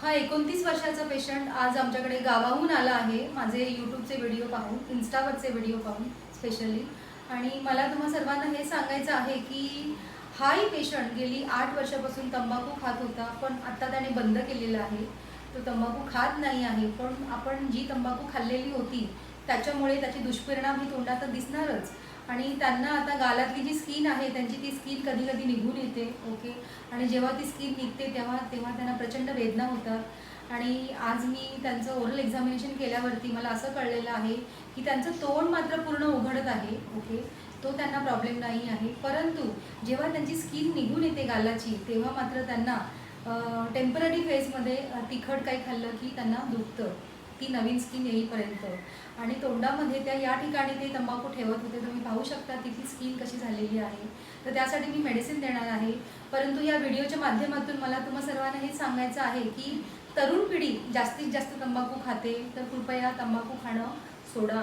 हा एकोणतीस वर्षाचा पेशंट आज आमच्याकडे गावाहून आला आहे. माझे यूट्यूबचे व्हिडिओ पाहून इन्स्टावरचे व्हिडिओ पाहून स्पेशली आणि मला तुम्हा सर्वांना हे सांगायचं आहे की हाही पेशंट गेली आठ वर्षापासून तंबाखू खात होता पण आता त्याने बंद केलेला आहे. तो तंबाखू खात नाही आहे पण आपण जी तंबाखू खाल्लेली होती त्याच्यामुळे त्याचे दुष्परिणाम ही तोंडात तर दिसणारच. आणि त्यांना आता गालातली जी स्किन आहे त्यांची ती स्किन कधी कधी निघून येते ओके आणि जेव्हा ती स्किन निघते तेव्हा तेव्हा त्यांना प्रचंड वेदना होतात. आणि आज मी त्यांचं ओरल एक्झामिनेशन केल्यावरती मला असं कळलेलं आहे की त्यांचं तोंड मात्र पूर्ण उघडत आहे ओके तो त्यांना प्रॉब्लेम नाही आहे. परंतु जेव्हा त्यांची स्किन निघून येते गालाची तेव्हा मात्र त्यांना टेंपररी फेजमध्ये तिखट काही खाल्लं की त्यांना दुखतं. ती नवीन स्किन येईपर्यंत. आणि तोंडामध्ये त्या या ठिकाणी ते तंबाखू ठेवत होते. तुम्ही पाहू शकता तिची स्किन कशी झालेली आहे. तर त्यासाठी मी मेडिसिन देणार आहे. परंतु या व्हिडिओच्या माध्यमातून मला तुम्हा सर्वांना हे सांगायचं आहे की तरुण पिढी जास्तीत जास्त तंबाखू खाते. तर कृपया तंबाखू खाणं सोडा.